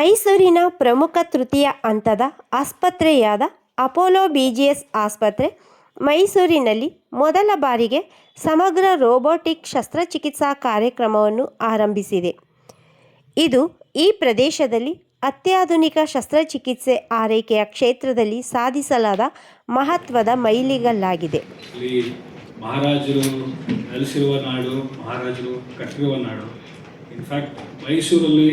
ಮೈಸೂರಿನ ಪ್ರಮುಖ ತೃತೀಯ ಹಂತದ ಆಸ್ಪತ್ರೆಯಾದ ಅಪೋಲೋ ಬಿಜಿಎಸ್ ಆಸ್ಪತ್ರೆ, ಮೈಸೂರಿನಲ್ಲಿ ಮೊದಲ ಬಾರಿಗೆ ಸಮಗ್ರ ರೋಬೋಟಿಕ್ ಶಸ್ತ್ರಚಿಕಿತ್ಸಾ ಕಾರ್ಯಕ್ರಮವನ್ನು ಆರಂಭಿಸಿದೆ. ಇದು ಈ ಪ್ರದೇಶದಲ್ಲಿ ಅತ್ಯಾಧುನಿಕ ಶಸ್ತ್ರಚಿಕಿತ್ಸೆ ಆರೈಕೆಯ ಕ್ಷೇತ್ರದಲ್ಲಿ ಸಾಧಿಸಲಾದ ಮಹತ್ವದ ಮೈಲಿಗಲ್ಲಾಗಿದೆ. ಮಹಾರಾಜರು ನೆಲೆಸಿರುವ ನಾಡು, ಮಹಾರಾಜರು ಕಟ್ಟಿರುವ ನಾಡು ಇನ್ಫ್ಯಾಕ್ಟ್ ಮೈಸೂರಲ್ಲಿ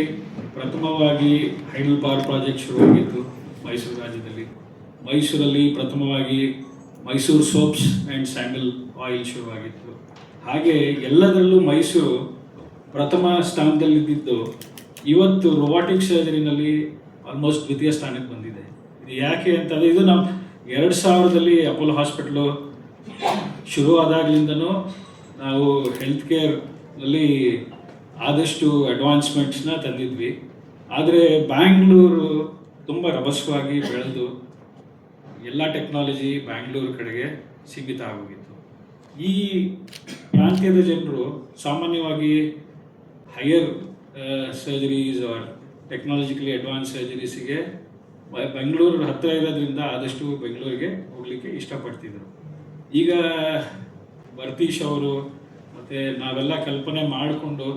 ಪ್ರಥಮವಾಗಿ ಹೈಡಲ್ ಪವರ್ ಪ್ರಾಜೆಕ್ಟ್ ಶುರುವಾಗಿತ್ತು ಮೈಸೂರು ರಾಜ್ಯದಲ್ಲಿ. ಮೈಸೂರಲ್ಲಿ ಪ್ರಥಮವಾಗಿ Mysore soaps and sandal oil ಶುರುವಾಗಿತ್ತು. ಹಾಗೆ ಎಲ್ಲದರಲ್ಲೂ ಮೈಸೂರು ಪ್ರಥಮ ಸ್ಥಾನದಲ್ಲಿದ್ದಿದ್ದು, ಇವತ್ತು ರೊಬಾಟಿಕ್ ಸರ್ಜರಿನಲ್ಲಿ ಆಲ್ಮೋಸ್ಟ್ ದ್ವಿತೀಯ ಸ್ಥಾನಕ್ಕೆ ಬಂದಿದೆ. ಇದು ಯಾಕೆ ಅಂತಂದರೆ, ಇದು ನಮ್ಮ ಎರಡು ಸಾವಿರದಲ್ಲಿ ಅಪೋಲೋ ಹಾಸ್ಪಿಟ್ಲು ಶುರು ಆದಾಗ್ಲಿಂದನೂ ನಾವು ಹೆಲ್ತ್ ಕೇರ್ನಲ್ಲಿ ಆದಷ್ಟು ಅಡ್ವಾನ್ಸ್ಮೆಂಟ್ಸ್ನ ತಂದಿದ್ವಿ. ಆದರೆ ಬ್ಯಾಂಗ್ಳೂರು ತುಂಬ ರಭಸವಾಗಿ ಬೆಳೆದು ಎಲ್ಲ ಟೆಕ್ನಾಲಜಿ ಬ್ಯಾಂಗ್ಳೂರು ಕಡೆಗೆ ಸೀಮಿತ ಆಗೋಗಿತ್ತು. ಈ ಪ್ರಾಂತ್ಯದ ಜನರು ಸಾಮಾನ್ಯವಾಗಿ higher surgeries or technologically advance ಸರ್ಜರೀಸಿಗೆ Bengaluru ಹತ್ತಿರ ಇರೋದ್ರಿಂದ ಆದಷ್ಟು ಬೆಂಗಳೂರಿಗೆ ಹೋಗಲಿಕ್ಕೆ ಇಷ್ಟಪಡ್ತಿದ್ರು. ಈಗ ಬರ್ತೀಶ್ ಅವರು ಮತ್ತು ನಾವೆಲ್ಲ ಕಲ್ಪನೆ ಮಾಡಿಕೊಂಡು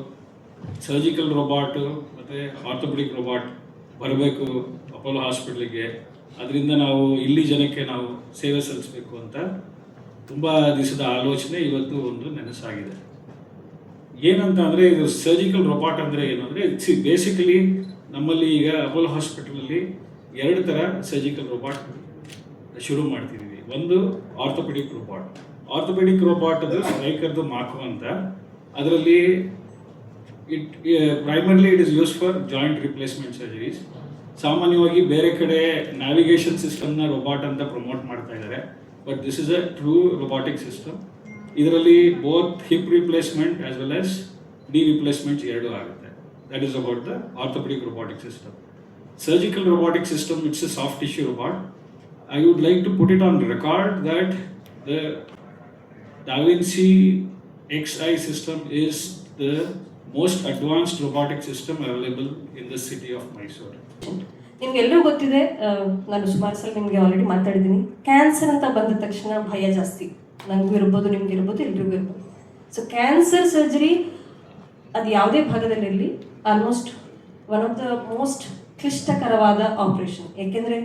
ಸರ್ಜಿಕಲ್ ರೊಬಾಟು ಮತ್ತು ಆರ್ಥೋಪೆಡಿಕ್ ರೋಬಾಟ್ ಬರಬೇಕು ಅಪೋಲೋ ಹಾಸ್ಪಿಟ್ಲಿಗೆ. ಅದರಿಂದ ನಾವು ಇಲ್ಲಿ ಜನಕ್ಕೆ ನಾವು ಸೇವೆ ಸಲ್ಲಿಸಬೇಕು ಅಂತ ತುಂಬ ದಿವಸದ ಆಲೋಚನೆ ಇವತ್ತು ಒಂದು ನೆನಸಾಗಿದೆ. ಏನಂತ ಅಂದರೆ ಇದು ಸರ್ಜಿಕಲ್ ರೊಬಾಟ್ ಅಂದರೆ ಏನು ಸಿ ಬೇಸಿಕಲಿ ನಮ್ಮಲ್ಲಿ ಈಗ ಅಪೋಲೋ ಹಾಸ್ಪಿಟಲಲ್ಲಿ ಎರಡು ಥರ ಸರ್ಜಿಕಲ್ ರೊಬಾಟ್ ಶುರು ಮಾಡ್ತಿದ್ದೀವಿ. ಒಂದು ಆರ್ಥೋಪೆಡಿಕ್ ರೋಬಾಟ್. ಆರ್ಥೋಪೆಡಿಕ್ ರೊಬಾಟ್ ಅದು ಸ್ಟ್ರೈಕರ್ದು ಮಾಕು ಅಂತ. ಅದರಲ್ಲಿ it primarily it is use for joint replacement surgeries ಸಾಮಾನ್ಯವಾಗಿ ಬೇರೆ ಕಡೆ ನ್ಯಾವಿಗೇಷನ್ ಸಿಸ್ಟಮ್ನ ರೋಬಾಟ್ ಅಂತ ಪ್ರಮೋಟ್ ಮಾಡ್ತಾ ಇದ್ದಾರೆ but this is a true robotic system ಇದರಲ್ಲಿ both hip replacement as well as the replacements ಎರಡೂ ಆಗುತ್ತೆ. That is about the orthopaedic robotic system surgical robotic system it's a soft tissue robot I would like to put it on record that the da X I system is the most advanced robotic system available in the city of Mysore ನಿಮ್ಗೆಲ್ಲರೂ ಗೊತ್ತಿದೆ ನಾನು ಸುಮಾರು ಸಲ ನಿಮಗೆ already ಮಾತಾಡಿದ್ದೀನಿ. Cancer ಅಂತ ಬಂದ ತಕ್ಷಣ ಭಯ ಜಾಸ್ತಿ. ನನಗೂ ಇರ್ಬೋದು, ನಿಮ್ಗೆ ಇರ್ಬೋದು, ಎಲ್ರಿಗೂ ಇರ್ಬೋದು. ಸೊ ಕ್ಯಾನ್ಸರ್ ಸರ್ಜರಿ ಅದು ಯಾವುದೇ ಭಾಗದಲ್ಲಿರಲಿ almost one of the most ಕ್ಲಿಷ್ಟಕರವಾದ operation ಏಕೆಂದರೆ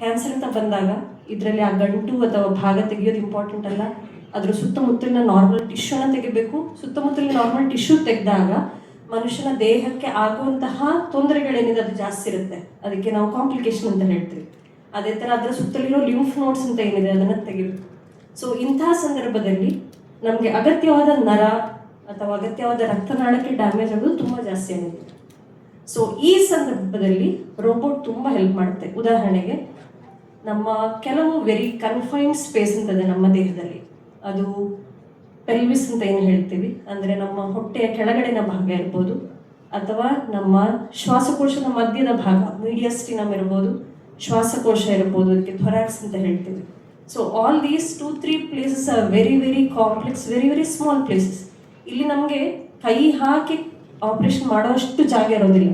ಕ್ಯಾನ್ಸರ್ ಅಂತ ಬಂದಾಗ, ಇದರಲ್ಲಿ ಆ ಗಂಟು ಅಥವಾ ಭಾಗ ತೆಗೆಯೋದು ಇಂಪಾರ್ಟೆಂಟ್ ಅಲ್ಲ. ಅದ್ರ ಸುತ್ತಮುತ್ತಲಿನ ನಾರ್ಮಲ್ ಟಿಶ್ಯೂನ ತೆಗಿಬೇಕು. ಸುತ್ತಮುತ್ತಲಿನ ನಾರ್ಮಲ್ ಟಿಶ್ಯೂ ತೆಗೆದಾಗ ಮನುಷ್ಯನ ದೇಹಕ್ಕೆ ಆಗುವಂತಹ ತೊಂದರೆಗಳೇನಿದೆ ಅದು ಜಾಸ್ತಿ ಇರುತ್ತೆ. ಅದಕ್ಕೆ ನಾವು ಕಾಂಪ್ಲಿಕೇಶನ್ ಅಂತ ಹೇಳ್ತೀವಿ. ಅದೇ ಥರ ಅದರ ಸುತ್ತಲಿರೋ ಲಿಂಫ್ ನೋಟ್ಸ್ ಅಂತ ಏನಿದೆ ಅದನ್ನು ತೆಗಿಬೇಕು. ಸೊ ಇಂತಹ ಸಂದರ್ಭದಲ್ಲಿ ನಮಗೆ ಅಗತ್ಯವಾದ ನರ ಅಥವಾ ಅಗತ್ಯವಾದ ರಕ್ತನಾಳಕ್ಕೆ ಡ್ಯಾಮೇಜ್ ಆಗೋದು ತುಂಬ ಜಾಸ್ತಿ ಆಗಿದೆ. ಸೊ ಈ ಸಂದರ್ಭದಲ್ಲಿ ರೋಬೋಟ್ ತುಂಬ ಹೆಲ್ಪ್ ಮಾಡುತ್ತೆ. ಉದಾಹರಣೆಗೆ ನಮ್ಮ ಕೆಲವು ವೆರಿ ಕನ್ಫೈನ್ಡ್ ಸ್ಪೇಸ್ ಅಂತದೆ ನಮ್ಮ ದೇಹದಲ್ಲಿ. ಅದು ಪೆಲ್ವಿಸ್ ಅಂತ ಏನು ಹೇಳ್ತೀವಿ? ಅಂದರೆ ನಮ್ಮ ಹೊಟ್ಟೆಯ ಕೆಳಗಡೆನ ಭಾಗ ಇರ್ಬೋದು, ಅಥವಾ ನಮ್ಮ ಶ್ವಾಸಕೋಶದ ಮಧ್ಯದ ಭಾಗ ಮೀಡಿಯಸ್ಟಿನಮ್ ಇರ್ಬೋದು, ಶ್ವಾಸಕೋಶ ಇರ್ಬೋದು ಅದಕ್ಕೆ ಥೊರಾಕ್ಸ್ ಅಂತ ಹೇಳ್ತೀವಿ. So all these two three places are very very complex very very small places ಇಲ್ಲಿ ನಮಗೆ ಕೈ ಹಾಕಿ ಆಪರೇಷನ್ ಮಾಡೋಷ್ಟು ಜಾಗ ಇರೋದಿಲ್ಲ.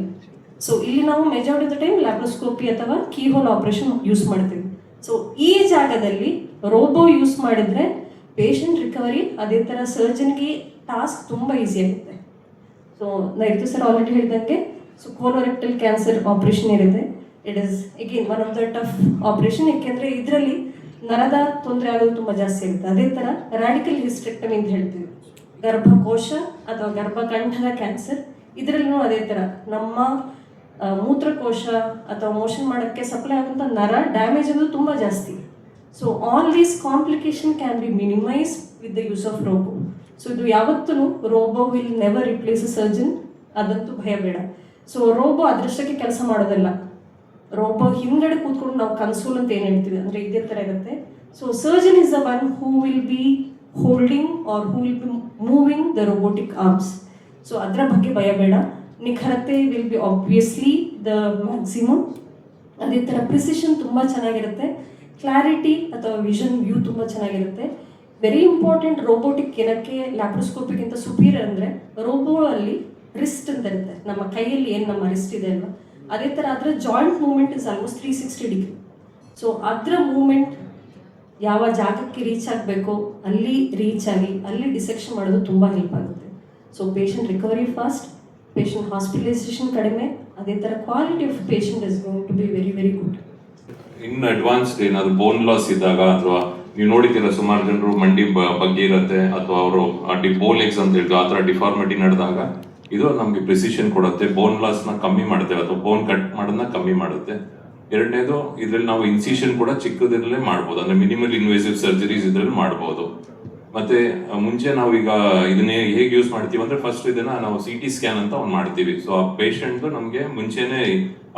ಸೊ ಇಲ್ಲಿ ನಾವು majority of the time laparoscopy ಅಥವಾ ಕೀಹೋಲ್ ಆಪರೇಷನ್ ಯೂಸ್ ಮಾಡ್ತೀವಿ. ಸೊ ಈ ಜಾಗದಲ್ಲಿ ರೋಬೋ ಯೂಸ್ ಮಾಡಿದ್ರೆ ಪೇಷಂಟ್ ರಿಕವರಿ ಅದೇ ಥರ ಸರ್ಜನ್ಗೆ ಟಾಸ್ಕ್ ತುಂಬ ಈಸಿ ಆಗುತ್ತೆ. ಸೊ ನೈತು ಸರ್ ಆಲ್ರೆಡಿ ಹೇಳಿದಂಗೆ ಸೊ ಕೋಲೋರೆಕ್ಟಲ್ ಕ್ಯಾನ್ಸರ್ ಆಪರೇಷನ್ ಇರುತ್ತೆ. It is again one of the tough operation ಏಕೆಂದರೆ ಇದರಲ್ಲಿ ನರದ ತೊಂದರೆ ಆಗೋದು ತುಂಬ ಜಾಸ್ತಿ ಇರುತ್ತೆ. ಅದೇ ಥರ ರಾಡಿಕಲ್ ಹಿಸ್ಟೆಕ್ಟಮಿ ಅಂತ ಹೇಳ್ತೀವಿ. ಗರ್ಭಕೋಶ ಅಥವಾ ಗರ್ಭಕಂಠದ ಕ್ಯಾನ್ಸರ್ ಇದರಲ್ಲೂ ಅದೇ ಥರ ನಮ್ಮ ಮೂತ್ರಕೋಶ ಅಥವಾ ಮೋಷನ್ ಮಾಡೋಕ್ಕೆ ಸಪ್ಲೈ ಆಗುವಂಥ ನರ ಡ್ಯಾಮೇಜ್ ಅದು ತುಂಬ ಜಾಸ್ತಿ. So all these complication can be minimise with the use of robo so ಇದು ಯಾವತ್ತೂ robo will never replace a surgeon ಅದಂತೂ ಭಯ ಬೇಡ. ಸೊ ರೋಬೋ ಅದೃಷ್ಟಕ್ಕೆ ಕೆಲಸ ಮಾಡೋದಲ್ಲ. ರೋಬೋ ಹಿಂದಡೆ ಕೂತ್ಕೊಂಡು ನಾವು ಕನ್ಸೋಲ್ ಅಂತ ಏನು ಹೇಳ್ತೀವಿ? ಅಂದರೆ ಇದೇ ಥರ ಇರುತ್ತೆ. So surgeon is the one who will be holding or who will be moving the robotic arms so ಅದರ ಬಗ್ಗೆ ಭಯ ಬೇಡ. ನಿಖರತೆ will be obviously the maximum ಅದೇ ಥರ ಪ್ರಿಸಿಷನ್ ತುಂಬ ಚೆನ್ನಾಗಿರುತ್ತೆ. ಕ್ಲಾರಿಟಿ ಅಥವಾ ವಿಷನ್ ವ್ಯೂ ತುಂಬ ಚೆನ್ನಾಗಿರುತ್ತೆ. ವೆರಿ ಇಂಪಾರ್ಟೆಂಟ್ ರೋಬೋಟಿಕ್ ಏನಕ್ಕೆ ಲ್ಯಾಪ್ರೋಸ್ಕೋಪಿಗಿಂತ ಸುಪೀರಿಯರ್ ಅಂದರೆ ರೋಬೋ ಅಲ್ಲಿ ರಿಸ್ಟ್ ಅಂತ ಇರುತ್ತೆ. ನಮ್ಮ ಕೈಯಲ್ಲಿ ಏನು ನಮ್ಮ ರಿಸ್ಟ್ ಇದೆ ಅಲ್ವಾ? ಅದೇ ಥರ ಅದರ joint movement is almost three sixty degree so ಅದರ ಮೂಮೆಂಟ್ ಯಾವ ಜಾಗಕ್ಕೆ ರೀಚ್ ಆಗಬೇಕೋ ಅಲ್ಲಿ ರೀಚ್ ಆಗಿ, ಅಲ್ಲಿ ಡಿಸೆಕ್ಷನ್ ಮಾಡೋದು ತುಂಬ ಹೆಲ್ಪ್ ಆಗುತ್ತೆ. So patient recovery fast patient hospitalisation ಕಡಿಮೆ, ಅದೇ ಥರ quality of patient is going to be very very good ಇನ್ನು ಅಡ್ವಾನ್ಸ್ಡ್ ಏನಾದ್ರು ಬೋನ್ ಲಾಸ್ ಇದ್ದಾಗ ಅಥವಾ ನೀವು ನೋಡಿದ್ದೀರ ಸುಮಾರು ಜನರು ಮಂಡಿ ಬಗ್ಗೆ ಇರುತ್ತೆ ಅಥವಾ ಅವರು ಡಿ ಬೋಲೆಕ್ಸ್ ಅಂತ ಹೇಳ್ತೀವಿ ಆ ಥರ ಡಿಫಾರ್ಮಿಟಿ ನಡೆದಾಗ ಇದು ನಮಗೆ ಪ್ರಿಸಿಷನ್ ಕೊಡುತ್ತೆ. ಬೋನ್ ಲಾಸ್ನ ಕಮ್ಮಿ ಮಾಡುತ್ತೆ ಅಥವಾ ಬೋನ್ ಕಟ್ ಮಾಡೋದನ್ನ ಕಮ್ಮಿ ಮಾಡುತ್ತೆ. ಎರಡನೇದು ಇದರಲ್ಲಿ ನಾವು ಇನ್ಸಿಷನ್ ಕೂಡ ಚಿಕ್ಕದ್ರಲ್ಲೇ ಮಾಡ್ಬೋದು. ಅಂದ್ರೆ ಮಿನಿಮಲ್ ಇನ್ವೇಸಿವ್ ಸರ್ಜರೀಸ್ ಇದರಲ್ಲಿ ಮಾಡ್ಬೋದು. ಮತ್ತೆ ಮುಂಚೆ ಮುಂಚೆ ನಾವೀಗ ಇದನ್ನೇ ಹೇಗೆ ಯೂಸ್ ಮಾಡ್ತೀವಿ ಅಂದ್ರೆ ಫಸ್ಟ್ ಇದನ್ನ ನಾವು ಸಿ ಟಿ ಸ್ಕ್ಯಾನ್ ಅಂತ ಒಂದು ಮಾಡ್ತೀವಿ. ಸೊ ಆ ಪೇಷಂಟ್ ನಮಗೆ ಮುಂಚೆನೆ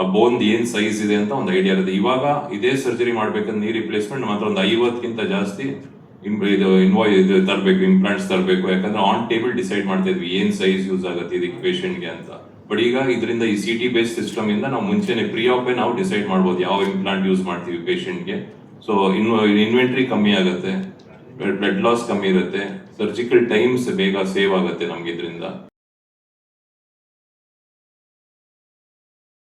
ಆ ಬೋನ್ ಏನ್ ಸೈಜ್ ಇದೆ ಅಂತ ಒಂದು ಐಡಿಯಾ ಇರುತ್ತೆ. ಇವಾಗ ಇದೇ ಸರ್ಜರಿ ಮಾಡ್ಬೇಕಂದ್ರೆ ನೀ ರಿಪ್ಲೇಸ್ಮೆಂಟ್ ಮಾತ್ರ ಒಂದು ಐವತ್ತಕ್ಕಿಂತ ಜಾಸ್ತಿ ಇದು ಇನ್ವಾಯ್ ಇದು ತರಬೇಕು ಇಂಪ್ಲಾಂಟ್ಸ್ ತರಬೇಕು. ಯಾಕಂದ್ರೆ ಆನ್ ಟೇಬಲ್ ಡಿಸೈಡ್ ಮಾಡ್ತಾ ಇದ್ವಿ ಏನ್ ಸೈಜ್ ಯೂಸ್ ಆಗುತ್ತೆ ಇದಕ್ಕೆ ಪೇಷಂಟ್ಗೆ ಅಂತ. ಬಟ್ ಈಗ ಇದರಿಂದ ಈ ಸಿ ಟಿ ಬೇಸ್ ಸಿಸ್ಟಮ್ ಇಂದ ನಾವು ಮುಂಚೆನೆ ಪ್ರೀ ಆಪೇ ನಾವು ಡಿಸೈಡ್ ಮಾಡ್ಬೋದು ಯಾವ ಇಂಪ್ಲಾಂಟ್ ಯೂಸ್ ಮಾಡ್ತೀವಿ ಪೇಷಂಟ್ಗೆ ಸೊ ಇನ್ವೆಂಟ್ರಿ ಕಮ್ಮಿ ಆಗುತ್ತೆ. ಬ್ಲಡ್ ಲಾಸ್ ಕಮ್ಮಿ ಇರುತ್ತೆ. ಸರ್ಜಿಕಲ್ ಟೈಮ್ಸ್ ಬೇಗ ಸೇವ್ ಆಗುತ್ತೆ ನಮ್ಗೆ ಇದರಿಂದ.